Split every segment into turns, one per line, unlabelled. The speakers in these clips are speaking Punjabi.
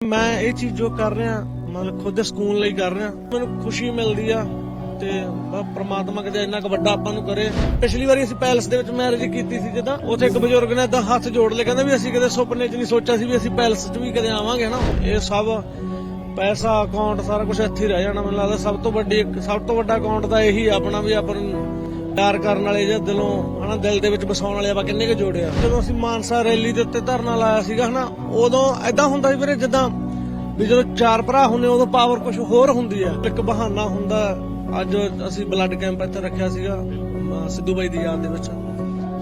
ਮੈਂ ਇਹ ਚੀਜ਼ ਜੋ ਕਰ ਰਿਹਾ, ਮਤਲਬ ਖੁਦ ਦੇ ਸਕੂਨ ਲਈ ਕਰ ਰਿਹਾ, ਮੈਨੂੰ ਖੁਸ਼ੀ ਮਿਲਦੀ ਆ ਤੇ ਪ੍ਰਮਾਤਮਾ ਕਿਤੇ ਇੰਨਾ ਕੁ ਵੱਡਾ ਆਪਾਂ ਨੂੰ ਕਰੇ। ਪਿਛਲੀ ਵਾਰੀ ਅਸੀਂ ਪੈਲਸ ਦੇ ਵਿੱਚ ਮੈਰਿਜ ਕੀਤੀ ਸੀ ਜਦਾਂ, ਉੱਥੇ ਇੱਕ ਬਜ਼ੁਰਗ ਨੇ ਏਦਾਂ ਹੱਥ ਜੋੜ ਲਏ, ਕਹਿੰਦਾ ਵੀ ਅਸੀਂ ਕਦੇ ਸੁਪਨੇ 'ਚ ਨਹੀਂ ਸੋਚਿਆ ਸੀ ਵੀ ਅਸੀਂ ਪੈਲਸ 'ਚ ਵੀ ਕਦੇ ਆਵਾਂਗੇ ਨਾ ਇਹ ਸਭ ਪੈਸਾ ਅਕਾਊਂਟ ਸਾਰਾ ਕੁਝ ਇੱਥੇ ਰਹਿ ਜਾਣਾ, ਮੈਨੂੰ ਲੱਗਦਾ ਸਭ ਤੋਂ ਵੱਡੀ ਸਭ ਤੋਂ ਵੱਡਾ ਅਕਾਊਂਟ ਤਾਂ ਇਹੀ ਆਪਣਾ ਵੀ ਆਪਾਂ ਨੂੰ ਪਿਆਰ ਕਰਨ ਵਾਲੇ ਜਾਂ ਦਿਲੋਂ, ਹਨਾ, ਦਿਲ ਦੇ ਵਿੱਚ ਵਸਾਉਣ ਵਾਲੇ ਆਪਾਂ ਕਿੰਨੇ ਕੁ ਜੋੜੇ ਜਦੋਂ ਅਸੀਂ ਮਾਨਸਾ ਰੈਲੀ ਦੇ ਉੱਤੇ ਧਰਨਾ ਲਾਇਆ ਸੀਗਾ, ਹਨਾ, ਉਦੋਂ ਐਦਾਂ ਹੁੰਦਾ ਸੀ ਵੀਰੇ, ਜਿੱਦਾਂ ਵੀ ਜਦੋਂ ਚਾਰ ਭਰਾ ਹੁੰਦੇ ਉਦੋਂ ਪਾਵਰ ਕੁਝ ਹੋਰ ਹੁੰਦੀ ਆ। ਇੱਕ ਬਹਾਨਾ ਹੁੰਦਾ, ਅੱਜ ਅਸੀਂ ਬਲੱਡ ਕੈਂਪ ਇੱਥੇ ਰੱਖਿਆ ਸੀਗਾ ਸਿੱਧੂ ਬਾਈ ਦੀ ਯਾਦ ਦੇ ਵਿੱਚ।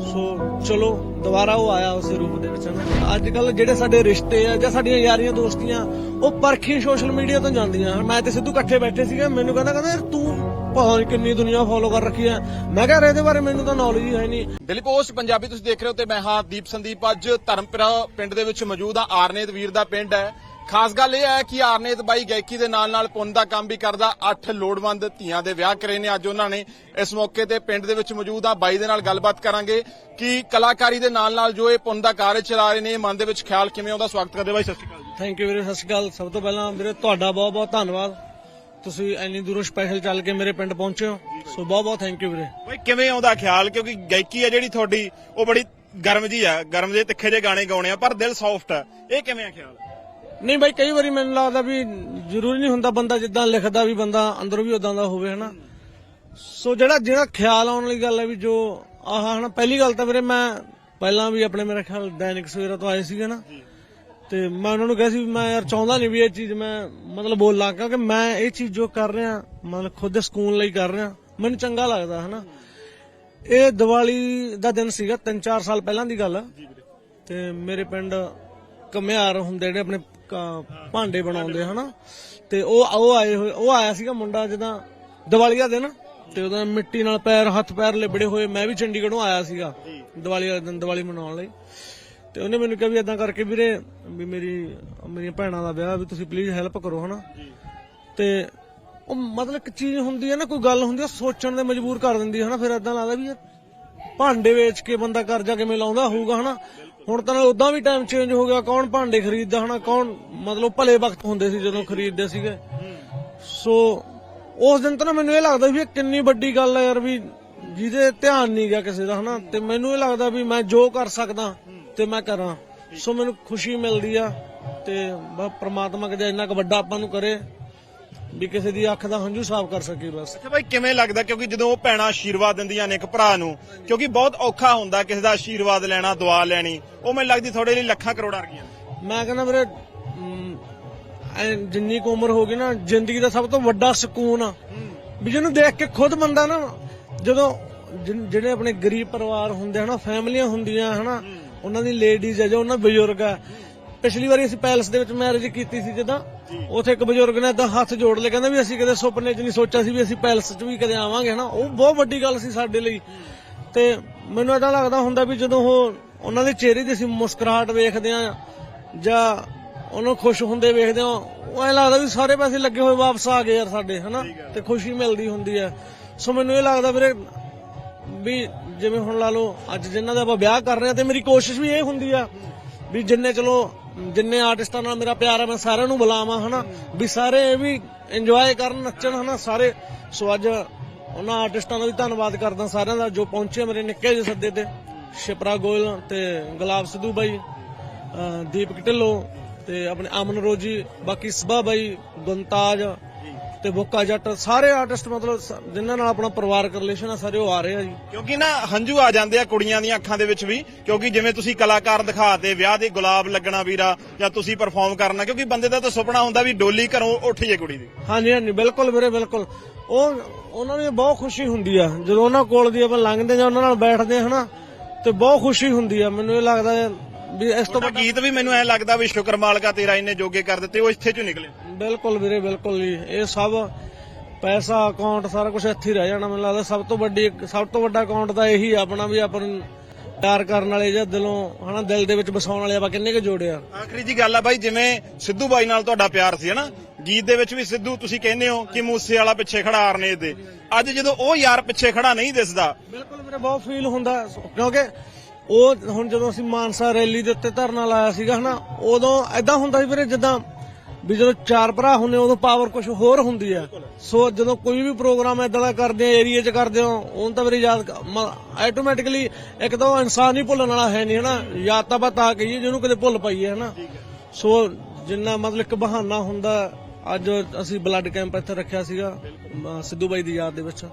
ਸੋ, ਚਲੋ, ਦੁਬਾਰਾ ਉਹ ਆਇਆ ਉਸੇ ਰੂਪ ਦੇ ਵਿੱਚ ਅੱਜ ਕੱਲ ਜਿਹੜੇ ਸਾਡੇ ਰਿਸ਼ਤੇ ਆ, ਜਾਂ ਸਾਡੀਆਂ ਯਾਰੀਆਂ ਦੋਸਤੀਆਂ, ਉਹ ਪਰਖੀ ਸੋਸ਼ਲ ਮੀਡੀਆ ਤੋਂ ਜਾਂਦੀਆਂ। ਮੈਂ ਤੇ ਸਿੱਧੂ ਇਕੱਠੇ ਬੈਠੇ ਸੀਗੇ, ਮੈਨੂੰ ਕਹਿੰਦਾ ਕਹਿੰਦਾ, ਯਾਰ ਤੂੰ ਪਤਾ ਨਹੀਂ ਕਿੰਨੀ ਦੁਨੀਆ ਫੋਲੋ ਕਰ ਰੱਖੀ ਆ ਮੈਂ ਕਿਹਾ ਯਾਰ ਇਹਦੇ ਬਾਰੇ ਮੈਨੂੰ ਤਾਂ ਨੌਲੇਜ ਹੀ ਹੈ ਨਹੀਂ।
ਦਿੱਲੀ ਪੋਸਟ ਪੰਜਾਬੀ ਤੁਸੀਂ ਦੇਖ ਰਹੇ ਹੋ ਤੇ ਮੈਂ ਹਾਂ ਦੀਪ ਸੰਦੀਪ ਅੱਜ ਧਰਮਪੁਰਾ ਪਿੰਡ ਦੇ ਵਿੱਚ ਮੌਜੂਦ ਆ ਆਰਨੇਤ ਵੀਰ ਦਾ ਪਿੰਡ ਹੈ। ਖਾਸ ਗੱਲ ਇਹ ਹੈ ਕਿ ਆਰਨੇਤ ਬਾਈ ਗਾਇਕੀ ਦੇ ਨਾਲ ਨਾਲ ਪੁੰਨ ਦਾ ਕੰਮ ਵੀ ਕਰਦਾ। ਅੱਠ ਲੋੜਵੰਦ ਧੀਆਂ ਦੇ ਵਿਆਹ ਕਰੇ ਨੇ ਅੱਜ ਉਹਨਾਂ ਨੇ। ਇਸ ਮੌਕੇ ਤੇ ਪਿੰਡ ਦੇ ਵਿੱਚ ਮੌਜੂਦ ਆ ਬਾਈ ਦੇ ਨਾਲ ਗੱਲਬਾਤ ਕਰਾਂਗੇ ਕਿ ਕਲਾਕਾਰੀ ਦੇ ਨਾਲ ਨਾਲ ਜੋ ਇਹ ਪੁੰਨ ਦਾ ਕਾਰਜ ਚਲਾ ਰਹੇ ਨੇ ਮਨ ਦੇ ਵਿੱਚ ਖਿਆਲ ਕਿਵੇਂ ਆਉਂਦਾ? ਸਵਾਗਤ ਕਰਦੇ ਬਾਈ ਸਤਿ ਸ਼੍ਰੀ ਅਕਾਲ ਜੀ।
ਥੈਂਕ ਯੂ ਵੀਰੇ ਸਤਿ ਸ਼੍ਰੀ ਅਕਾਲ। ਸਭ ਤੋਂ ਪਹਿਲਾਂ ਵੀਰੇ ਤੁਹਾਡਾ ਬਹੁਤ ਬਹੁਤ ਧੰਨਵਾਦ। ਤੁਸੀਂ ਇੰਨੀ ਦੂਰੋਂ ਸਪੈਸ਼ਲ ਚੱਲ ਕੇ ਮੇਰੇ ਪਿੰਡ ਪਹੁੰਚੇ ਹੋ। ਸੋ ਬਹੁਤ ਬਹੁਤ ਥੈਂਕ ਯੂ ਵੀਰੇ।
ਬਾਈ ਕਿਵੇਂ ਆਉਂਦਾ ਖਿਆਲ? ਕਿਉਂਕਿ ਗਾਇਕੀ ਹੈ ਜਿਹੜੀ ਤੁਹਾਡੀ ਉਹ ਬੜੀ ਗਰਮ ਜੀ ਆ। ਗਰਮ ਜੇ ਤਿੱਖੇ ਜੇ ਗਾਣੇ ਗਾਉਣੇ ਆ ਪਰ ਦਿਲ ਸੌਫਟ ਆ। ਇਹ ਕਿਵੇਂ ਆ ਖਿਆਲ?
ਨਹੀਂ ਬਾਈ ਕਈ ਵਾਰੀ ਮੈਨੂੰ ਲੱਗਦਾ ਵੀ ਜ਼ਰੂਰੀ ਨਹੀਂ ਹੁੰਦਾ ਬੰਦਾ ਜਿੱਦਾਂ ਲਿਖਦਾ ਵੀ ਬੰਦਾ ਅੰਦਰੋਂ ਵੀ ਉਦਾਂ ਦਾ ਹੋਵੇ ਹਨਾ? ਸੋ ਜਿਹੜਾ ਜਿਹੜਾ ਖਿਆਲ ਆਉਣ ਵਾਲੀ ਗੱਲ ਹੈ ਵੀ ਜੋ ਆਹ ਹਨਾ ਪਹਿਲੀ ਗੱਲ ਤਾਂ ਵੀਰੇ ਮੈਂ ਪਹਿਲਾਂ ਵੀ ਆਪਣੇ ਮੇਰੇ ਖਿਆਲ ਦੈਨਿਕ ਸਵੇਰਾ ਤੋਂ ਆਏ ਸੀਗੇ ਨਾ। ਤੇ ਮੈਂ ਉਹਨਾਂ ਨੂੰ ਕਿਹਾ ਸੀ ਵੀ ਮੈਂ ਯਾਰ ਚਾਹੁੰਦਾ ਨਹੀਂ ਵੀ ਇਹ ਚੀਜ਼ ਮੈਂ ਮਤਲਬ ਬੋਲਾਂ ਕਿਉਂਕਿ ਮੈਂ ਇਹ ਚੀਜ਼ ਜੋ ਕਰ ਰਿਹਾ ਮਤਲਬ ਖੁਦ ਦੇ ਸਕੂਨ ਲਈ ਕਰ ਰਿਹਾ ਮੈਨੂੰ ਚੰਗਾ ਲੱਗਦਾ ਹਨਾ। ਇਹ ਦੀਵਾਲੀ ਦਾ ਦਿਨ ਸੀਗਾ 3-4 ਸਾਲ ਪਹਿਲਾਂ ਦੀ ਗੱਲ ਆ। ਤੇ ਮੇਰੇ ਪਿੰਡ ਕਮਿਆਰ ਹੁੰਦੇ ਜਿਹੜੇ ਆਪਣੇ ਭਾਂਡੇ ਬਣਾਉਂਦੇ ਹਨਾ। ਤੇ ਉਹ ਉਹ ਆਏ ਹੋਏ ਉਹ ਆਇਆ ਸੀਗਾ ਮੁੰਡਾ ਜਦਾਂ ਦੀਵਾਲੀ ਦਾ ਦਿਨ ਤੇ ਉਹਦਾ ਮਿੱਟੀ ਨਾਲ ਪੈਰ ਹੱਥ ਪੈਰ ਲਿਬੜੇ ਹੋਏ ਮੈਂ ਵੀ ਚੰਡੀਗੜ੍ਹੋਂ ਆਇਆ ਸੀਗਾ ਦੀਵਾਲੀ ਵਾਲੇ ਦਿਨ ਦੀਵਾਲੀ ਮਨਾਉਣ ਲਈ। ਤੇ ਉਹਨੇ ਮੈਨੂੰ ਕਿਹਾ ਵੀ ਇਦਾਂ ਕਰਕੇ ਵੀਰੇ ਵੀ ਮੇਰੀ ਮੇਰੀਆਂ ਭੈਣਾਂ ਦਾ ਵਿਆਹ ਵੀ ਤੁਸੀਂ ਪਲੀਜ਼ ਹੈਲਪ ਕਰੋ ਹਨਾ? ਤੇ ਉਹ ਮਤਲਬ ਇੱਕ ਚੀਜ਼ ਹੁੰਦੀ ਹੈ ਨਾ ਕੋਈ ਗੱਲ ਹੁੰਦੀ ਹੈ ਸੋਚਣ ਦੇ ਮਜਬੂਰ ਕਰ ਦਿੰਦੀ ਹੈ ਹਨਾ? ਫਿਰ ਇਦਾਂ ਲੱਗਦਾ ਵੀ ਇਹ ਭਾਂਡੇ ਵੇਚ ਕੇ ਬੰਦਾ ਕਰਜ਼ਾ ਕਿਵੇਂ ਲਾਉਂਦਾ ਹੋਊਗਾ ਹਨਾ? ਹੁਣ ਤਾਂ ਉਦਾਂ ਵੀ ਟਾਈਮ ਚੇਂਜ ਹੋ ਗਿਆ ਕੌਣ ਭਾਂਡੇ ਖਰੀਦਦਾ ਹਨਾ? ਕੌਣ ਮਤਲਬ ਭਲੇ ਵਕਤ ਹੁੰਦੇ ਸੀ ਜਦੋਂ ਖਰੀਦਦੇ ਸੀਗੇ। ਸੋ ਉਸ ਦਿਨ ਤਾਂ ਮੈਨੂੰ ਇਹ ਲੱਗਦਾ ਵੀ ਕਿੰਨੀ ਵੱਡੀ ਗੱਲ ਹੈ ਯਾਰ ਵੀ ਜਿਹਦੇ ਧਿਆਨ ਨਹੀਂ ਗਿਆ ਕਿਸੇ ਦਾ ਹਨਾ? ਤੇ ਮੈਨੂੰ ਇਹ ਲੱਗਦਾ ਵੀ ਮੈਂ ਜੋ ਕਰ ਸਕਦਾ ਤੇ ਮੈਂ ਕਰਾਂ। ਸੋ ਮੈਨੂੰ ਖੁਸ਼ੀ ਮਿਲਦੀ ਆ ਤੇ ਬਸ ਪ੍ਰਮਾਤਮਾ ਕਿਤੇ ਇੰਨਾ ਕੁ ਵੱਡਾ ਆਪਾਂ ਨੂੰ ਕਰੇ ਵੀ ਕਿਸੇ ਦੀ ਅੱਖ ਦਾ ਹੰਝੂ ਸਾਫ਼ ਕਰ ਸਕੇ ਬਸ।
ਅੱਛਾ ਭਾਈ ਕਿਵੇਂ ਲੱਗਦਾ? ਕਿਉਂਕਿ ਜਦੋਂ ਉਹ ਭੈਣਾਂ ਆਸ਼ੀਰਵਾਦ ਦਿੰਦੀਆਂ ਨੇ ਇੱਕ ਭਰਾ ਨੂੰ ਕਿਉਂਕਿ ਬਹੁਤ ਔਖਾ ਹੁੰਦਾ ਕਿਸੇ ਦਾ ਆਸ਼ੀਰਵਾਦ ਲੈਣਾ ਦੁਆ ਲੈਣੀ। ਉਹ ਮੈਨੂੰ ਲੱਗਦੀ ਤੁਹਾਡੇ ਲਈ ਲੱਖਾਂ ਕਰੋੜਾਂ ਰੁਪਈਆ
ਮੈਂ ਕਹਿੰਦਾ ਵੀਰੇ ਅਮ, ਐਂ ਜਿੰਨੀ ਕੁ ਉਮਰ ਹੋ ਗਈ ਨਾ ਜ਼ਿੰਦਗੀ ਦਾ ਸਭ ਤੋਂ ਵੱਡਾ ਸਕੂਨ ਆ। ਵੀ ਜਿਹਨੂੰ ਦੇਖ ਕੇ ਖੁਦ ਬੰਦਾ ਨਾ ਜਦੋਂ ਜਿਨ- ਜਿਹੜੇ ਆਪਣੇ ਗਰੀਬ ਪਰਿਵਾਰ ਹੁੰਦੇ ਹਨਾ ਫੈਮਲੀਆਂ ਹੁੰਦੀਆਂ ਹਨਾ ਉਹਨਾਂ ਦੀ ਲੇਡੀਜ਼ ਹੈ ਜਾਂ ਉਹਨਾਂ ਬਜ਼ੁਰਗ ਆ। ਪਿਛਲੀ ਵਾਰੀ ਅਸੀਂ ਪੈਲਸ ਦੇ ਵਿੱਚ ਮੈਰਿਜ ਕੀਤੀ ਸੀ ਜਦਾਂ। ਉੱਥੇ ਇੱਕ ਬਜ਼ੁਰਗ ਨੇ ਏਦਾਂ ਹੱਥ ਜੋੜ ਲਏ ਕਹਿੰਦਾ ਵੀ ਅਸੀਂ ਕਦੇ ਸੁਪਨੇ 'ਚ ਨਹੀਂ ਸੋਚਿਆ ਸੀ ਵੀ ਅਸੀਂ ਪੈਲਸ 'ਚ ਵੀ ਕਦੇ ਆਵਾਂਗੇ ਹਨਾ? ਉਹ ਬਹੁਤ ਵੱਡੀ ਗੱਲ ਸੀ ਸਾਡੇ ਲਈ। ਤੇ ਮੈਨੂੰ ਏਦਾਂ ਲੱਗਦਾ ਹੁੰਦਾ ਵੀ ਜਦੋਂ ਉਹ ਉਹਨਾਂ ਦੇ ਚਿਹਰੇ ਦੀ ਅਸੀਂ ਮੁਸਕਰਾਹਟ ਵੇਖਦੇ ਆ ਜਾਂ ਉਹਨੂੰ ਖੁਸ਼ ਹੁੰਦੇ ਵੇਖਦੇ ਆ ਉਹ ਐਂ ਲੱਗਦਾ ਵੀ ਸਾਰੇ ਪੈਸੇ ਲੱਗੇ ਹੋਏ ਵਾਪਸ ਆ ਗਏ ਯਾਰ ਸਾਡੇ ਹਨਾ? ਤੇ ਖੁਸ਼ੀ ਮਿਲਦੀ ਹੁੰਦੀ ਹੈ ਸੋ ਮੈਨੂੰ ਇਹ ਲੱਗਦਾ ਵੀਰੇ ਵੀ ਜਿਵੇਂ ਹੁਣ ਲਾ ਲਓ, ਅੱਜ ਜਿਨ੍ਹਾਂ ਦਾ ਆਪਾਂ ਵਿਆਹ ਕਰ ਰਹੇ ਆ ਤੇ ਮੇਰੀ ਕੋਸ਼ਿਸ਼ ਵੀ ਇਹ ਹੁੰਦੀ ਆ ਵੀ ਜਿੰਨੇ ਚਲੋ, ਜਿੰਨੇ ਆਰਟਿਸਟਾਂ ਨਾਲ ਮੇਰਾ ਪਿਆਰ ਆ, ਮੈਂ ਸਾਰਿਆਂ ਨੂੰ ਬੁਲਾਵਾਂ, ਹਨਾ? ਵੀ ਸਾਰੇ ਇਹ ਵੀ ਇੰਜੋਏ ਕਰਨ, ਨੱਚਣ, ਹਨਾ? ਸਾਰੇ, ਸੋ ਅੱਜ ਉਹਨਾਂ ਆਰਟਿਸਟਾਂ ਦਾ ਵੀ ਧੰਨਵਾਦ ਕਰਦਾ ਸਾਰਿਆਂ ਦਾ ਜੋ ਪਹੁੰਚੇ ਮੇਰੇ ਨਿੱਕੇ ਜਿਹੇ ਸੱਦੇ ਤੇ। ਸ਼ਿਪਰਾ ਗੋਇਲ ਤੇ ਗੁਲਾਬ ਸਿੱਧੂ ਬਾਈ, ਅਹ ਦੀਪਕ ਢਿੱਲੋਂ ਤੇ ਆਪਣੇ ਅਮਨ ਰੋਜੀ, ਬਾਕੀ ਸਬਾ ਬਾਈ, ਗੁੰਤਾਜ ਤੇ ਬੁੱਕਾ ਜੱਟ ਸਾਰੇ ਆਰਟਿਸਟ ਮਤਲਬ ਸ- ਜਿਨ੍ਹਾਂ ਨਾਲ ਆਪਣਾ ਪਰਿਵਾਰਕ ਰਿਲੇਸ਼ਨ ਆ ਸਾਰੇ ਉਹ ਆ ਰਹੇ ਆ ਜੀ।
ਕਿਉਂਕਿ ਨਾ ਹੰਝੂ ਆ ਜਾਂਦੇ ਆ ਕੁੜੀਆਂ ਦੀਆਂ ਅੱਖਾਂ ਦੇ ਵਿੱਚ ਵੀ ਕਿਉਂਕਿ ਜਿਵੇਂ ਤੁਸੀਂ ਕਲਾਕਾਰ ਦਿਖਾਤੇ ਵਿਆਹ ਦੇ ਗੁਲਾਬ ਲੱਗਣਾ ਵੀਰਾ ਜਾਂ ਤੁਸੀਂ ਪਰਫਾਰਮ ਕਰਨਾ ਕਿਉਂਕਿ ਬੰਦੇ ਦਾ ਤਾਂ ਸੁਪਨਾ ਹੁੰਦਾ ਵੀ ਡੋਲੀ ਘਰੋਂ ਉੱਠ ਜੇ ਕੁੜੀ ਦੀ।
ਹਾਂਜੀ ਹਾਂਜੀ ਬਿਲਕੁਲ ਵੀਰੇ ਬਿਲਕੁਲ। ਉਹ ਉਹਨਾਂ ਨੂੰ ਬਹੁਤ ਖੁਸ਼ੀ ਹੁੰਦੀ ਆ। ਜਦੋਂ ਉਹਨਾਂ ਕੋਲ ਦੀ ਆਪਾਂ ਲੰਘਦੇ ਜਾਂ ਉਹਨਾਂ ਨਾਲ ਬੈਠਦੇ ਆ ਹਨਾ ਤੇ ਬਹੁਤ ਖੁਸ਼ੀ ਹੁੰਦੀ ਆ। ਮੈਨੂੰ ਇਹ ਲੱਗਦਾ ਹੈ ਵੀ ਇਸ ਤੋਂ
ਤੁਹਾਡਾ ਗੀਤ ਵੀ ਮੈਨੂੰ ਐ ਲੱਗਦਾ ਵੀ ਸ਼ੁਕਰ ਮਾਲਕਾ ਤੇਰਾ ਇੰਨੇ ਜੋਗੇ ਕਰ ਦਿੱਤੇ ਉਹ ਇੱਥੇ ਚੋਂ ਨਿਕਲੇ।
ਬਿਲਕੁਲ ਵੀਰੇ ਬਿਲਕੁਲ ਜੀ। ਇਹ ਸਭ ਪੈਸਾ ਅਕਾਊਂਟ ਸਾਰਾ ਕੁਝ ਇੱਥੇ ਹੀ ਰਹਿ ਜਾਣਾ ਮੈਨੂੰ ਲੱਗਦਾ। ਸਭ ਤੋਂ ਵੱਡੀ ਸਭ ਤੋਂ ਵੱਡਾ ਅਕਾਊਂਟ ਤਾਂ ਇਹੀ ਆਪਣਾ ਵੀ ਆਪਾਂ ਨੂੰ ਪਿਆਰ ਕਰਨ ਵਾਲੇ ਜਾਂ ਦਿਲੋਂ ਹਨਾ ਦਿਲ ਦੇ ਵਿੱਚ ਵਸਾਉਣ ਵਾਲੇ ਆਪਾਂ ਕਿੰਨੇ ਕੁ ਜੋੜੇ ਆ।
ਆਖਰੀ ਜੀ ਗੱਲ ਆ ਬਾਈ ਜਿਵੇਂ ਸਿੱਧੂ ਬਾਈ ਨਾਲ ਤੁਹਾਡਾ ਪਿਆਰ ਸੀ ਹਨਾ? ਗੀਤ ਦੇ ਵਿੱਚ ਵੀ ਸਿੱਧੂ ਤੁਸੀਂ ਕਹਿੰਦੇ ਹੋ ਕਿ ਮੂਸੇ ਵਾਲਾ ਪਿੱਛੇ ਖੜਾ ਆਰਨੇ ਦੇ। ਅੱਜ ਜਦੋਂ ਉਹ ਯਾਰ ਪਿੱਛੇ ਖੜਾ ਨਹੀਂ ਦਿਸਦਾ।
ਬਿਲਕੁਲ ਵੀਰੇ ਬਹੁਤ ਫੀਲ ਹੁੰਦਾ। ਕਿਉਂਕਿ ਉਹ ਹੁਣ ਜਦੋਂ ਅਸੀਂ ਮਾਨਸਾ ਰੈਲੀ ਦੇ ਉੱਤੇ ਧਰਨਾ ਲਾਇਆ ਸੀਗਾ ਹਨਾ ਉਦੋਂ ਐਦਾਂ ਹੁੰਦਾ ਸੀ ਵੀਰੇ ਜਿੱਦਾਂ ਵੀ ਜਦੋਂ ਚਾਰ ਭਰਾ ਹੁੰਦੇ ਉਦੋਂ ਪਾਵਰ ਕੁਝ ਹੋਰ ਹੁੰਦੀ ਆ। ਸੋ ਜਦੋਂ ਕੋਈ ਵੀ ਪ੍ਰੋਗਰਾਮ ਏਦਾਂ ਦਾ ਕਰਦੇ ਆ ਏਰੀਆ 'ਚ ਕਰਦੇ ਹੋ ਉਹ ਤਾਂ ਮੇਰੀ ਯਾਦ ਆਟੋਮੈਟਿਕਲੀ ਇੱਕ ਤਾਂ ਉਹ ਇਨਸਾਨ ਹੀ ਭੁੱਲਣ ਵਾਲਾ ਹੈ ਨਹੀਂ, ਹਨਾ? ਯਾਦ ਤਾਂ ਬਤਾ ਕਹੀਏ ਜਿਹਨੂੰ ਕਦੇ ਭੁੱਲ ਪਾਈਏ, ਹਨਾ? ਸੋ ਜਿੰਨਾ ਮਤਲਬ ਇੱਕ ਬਹਾਨਾ ਹੁੰਦਾ, ਅੱਜ ਅਸੀਂ ਬਲੱਡ ਕੈਂਪ ਇੱਥੇ ਰੱਖਿਆ ਸੀਗਾ ਸਿੱਧੂ ਬਾਈ ਦੀ ਯਾਦ ਦੇ ਵਿੱਚ।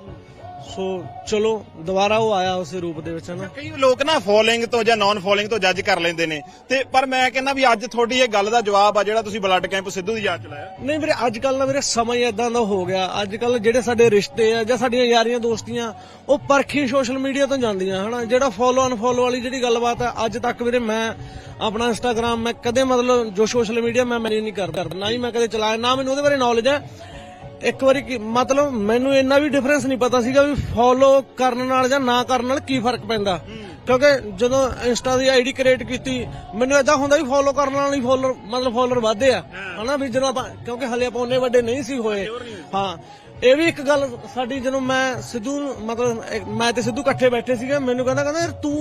ਸੋ ਚਲੋ ਦੁਬਾਰਾ ਉਹ ਆਇਆ ਉਸੇ ਰੂਪ ਦੇ ਵਿੱਚ ਹਨਾ?
ਕਈ ਲੋਕ ਨਾ ਫੋਲੋਇੰਗ ਤੋਂ ਜਾਂ ਨਾਨ ਫੋਲੋਇੰਗ ਤੋਂ ਜੱਜ ਕਰ ਲੈਂਦੇ ਨੇ। ਤੇ ਪਰ ਮੈਂ ਕਹਿੰਦਾ ਵੀ ਅੱਜ ਤੁਹਾਡੀ ਇਹ ਗੱਲ ਦਾ ਜਵਾਬ ਆ ਜਿਹੜਾ ਤੁਸੀਂ ਬਲੱਡ ਕੈਂਪ ਸਿੱਧੂ ਦੀ ਯਾਦ ਚ ਲਾਇਆ।
ਨਹੀਂ ਵੀਰੇ ਅੱਜ ਕੱਲ ਨਾ ਵੀਰੇ ਸਮਾਂ ਹੀ ਇਦਾਂ ਦਾ ਹੋ ਗਿਆ। ਅੱਜ ਕੱਲ ਜਿਹੜੇ ਸਾਡੇ ਰਿਸ਼ਤੇ ਆ ਜਾਂ ਸਾਡੀਆਂ ਯਾਰੀਆਂ ਦੋਸਤੀਆਂ ਉਹ ਪਰਖੀ ਸੋਸ਼ਲ ਮੀਡੀਆ ਤੋਂ ਜਾਂਦੀਆਂ ਹਨਾ? ਜਿਹੜਾ ਫੋਲੋ ਅਨਫੋਲੋ ਵਾਲੀ ਜਿਹੜੀ ਗੱਲਬਾਤ ਹੈ ਅੱਜ ਤੱਕ ਵੀਰੇ ਮੈਂ ਆਪਣਾ ਇੰਸਟਾਗ੍ਰam ਮੈਂ ਕਦੇ ਮਤਲਬ ਜੋ ਸੋਸ਼ਲ ਮੀਡੀਆ ਮੈਂ ਮੈਨੇਜ ਨਹੀਂ ਕਰਦਾ। ਨਾ ਹੀ ਮੈਂ ਕਦੇ ਚਲਾਇਆ ਨਾ ਮੈਨੂੰ ਉਹਦੇ ਬਾਰੇ ਨੌਲੇਜ ਹੈ ਇੱਕ ਵਾਰੀ ਕੀ ਮਤਲਬ ਮੈਨੂੰ ਇੰਨਾ ਵੀ ਡਿਫਰੈਂਸ ਨਹੀਂ ਪਤਾ ਸੀਗਾ ਵੀ ਫੋਲੋ ਕਰਨ ਨਾਲ ਜਾਂ ਨਾ ਕਰਨ ਨਾਲ ਕੀ ਫ਼ਰਕ ਪੈਂਦਾ। ਕਿਉਂਕਿ ਜਦੋਂ ਇੰਸਟਾ ਦੀ ਆਈਡੀ ਕ੍ਰੀਏਟ ਕੀਤੀ ਮੈਨੂੰ ਇਦਾਂ ਹੁੰਦਾ ਵੀ ਫੋਲੋ ਕਰਨ ਨਾਲ ਹੀ ਫੋਲੋਅਰ ਮਤਲਬ ਫੋਲੋਅਰ ਵਧਦੇ ਆ। ਹਨਾ ਵੀ ਜਦੋਂ ਆਪਾਂ ਕਿਉਂਕਿ ਹਲੇ ਆਪਾਂ ਉਹਨੇ ਵੱਡੇ ਨਹੀਂ ਸੀ ਹੋਏ। ਹਾਂ। ਇਹ ਵੀ ਇੱਕ ਗੱਲ ਸਾਡੀ ਜਦੋਂ ਮੈਂ ਸਿੱਧੂ ਮਤਲਬ ਮੈਂ ਤੇ ਸਿੱਧੂ ਇਕੱਠੇ ਬੈਠੇ ਸੀਗੇ ਮੈਨੂੰ ਕਹਿੰਦਾ ਕਹਿੰਦਾ ਯਾਰ ਤੂੰ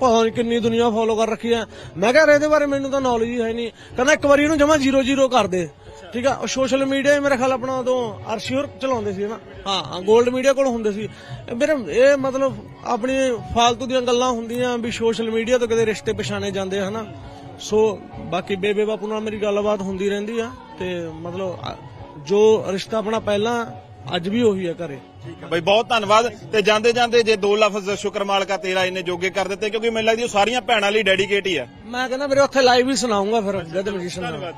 ਪਤਾ ਨਹੀਂ ਕਿੰਨੀ ਦੁਨੀਆ ਫੋਲੋ ਕਰ ਰੱਖੀ ਆ। ਮੈਂ ਕਿਹਾ ਯਾਰ ਇਹਦੇ ਬਾਰੇ ਮੈਨੂੰ ਤਾਂ ਨੌਲੇਜ ਹੀ ਹੈ ਨਹੀਂ ਕਹਿੰਦਾ ਇੱਕ ਵਾਰੀ ਇਹਨੂੰ ਜਮਾ 00 ਕਰ ਦੇ। ਠੀਕ ਆ? ਉਹ ਸੋਸ਼ਲ ਮੀਡੀਆ ਮੇਰੇ ਖਿਆਲ ਆਪਣਾ ਉਦੋਂ ਅਰਸ਼ਿਓਰ ਚਲਾਉਂਦੇ ਸੀ ਨਾ? ਹਾਂ ਗੋਲਡ ਮੀਡੀਆ ਕੋਲ ਹੁੰਦੇ ਸੀ। ਮੇਰੇ ਇਹ ਮਤਲਬ ਆਪਣੀ ਫਾਲਤੂ ਦੀਆਂ ਗੱਲਾਂ ਹੁੰਦੀਆਂ ਵੀ ਸੋਸ਼ਲ ਮੀਡੀਆ ਤੋਂ ਕਦੇ ਰਿਸ਼ਤੇ ਪਛਾਣੇ ਜਾਂਦੇ ਹਨਾ ਸੋ ਬਾਕੀ ਬੇਬੇ ਬਾਪੂ ਨਾਲ ਮੇਰੀ ਗੱਲਬਾਤ ਹੁੰਦੀ ਰਹਿੰਦੀ ਆ ਤੇ ਮਤਲਬ ਜੋ ਰਿਸ਼ਤਾ ਆਪਣਾ ਪਹਿਲਾਂ ਅੱਜ ਵੀ ਉਹੀ ਆ ਘਰੇ।
ਠੀਕ ਹੈ। ਬਈ ਬਹੁਤ ਧੰਨਵਾਦ ਤੇ ਜਾਂਦੇ ਜਾਂਦੇ ਜੇ ਦੋ ਲਫ਼ਜ਼ ਸ਼ੁਕਰ ਮਾਲਕਾ ਤੇਰਾ ਇਹਨੇ ਜੋਗੇ ਕਰ ਦਿੱਤੇ ਕਿਉਂਕਿ ਮੈਨੂੰ ਲੱਗਦੀ ਉਹ ਸਾਰੀਆਂ ਭੈਣਾਂ ਲਈ ਡੈਡੀਕੇਟ ਹੀ ਆ
ਮੈਂ ਕਹਿੰਦਾ ਮੇਰੇ ਉੱਥੇ ਲਾਈਵ ਹੀ ਸੁਣਾਉਂਗਾ ਫਿਰ ਜਦ ਮਜੀਸ਼ਨ ਦਾ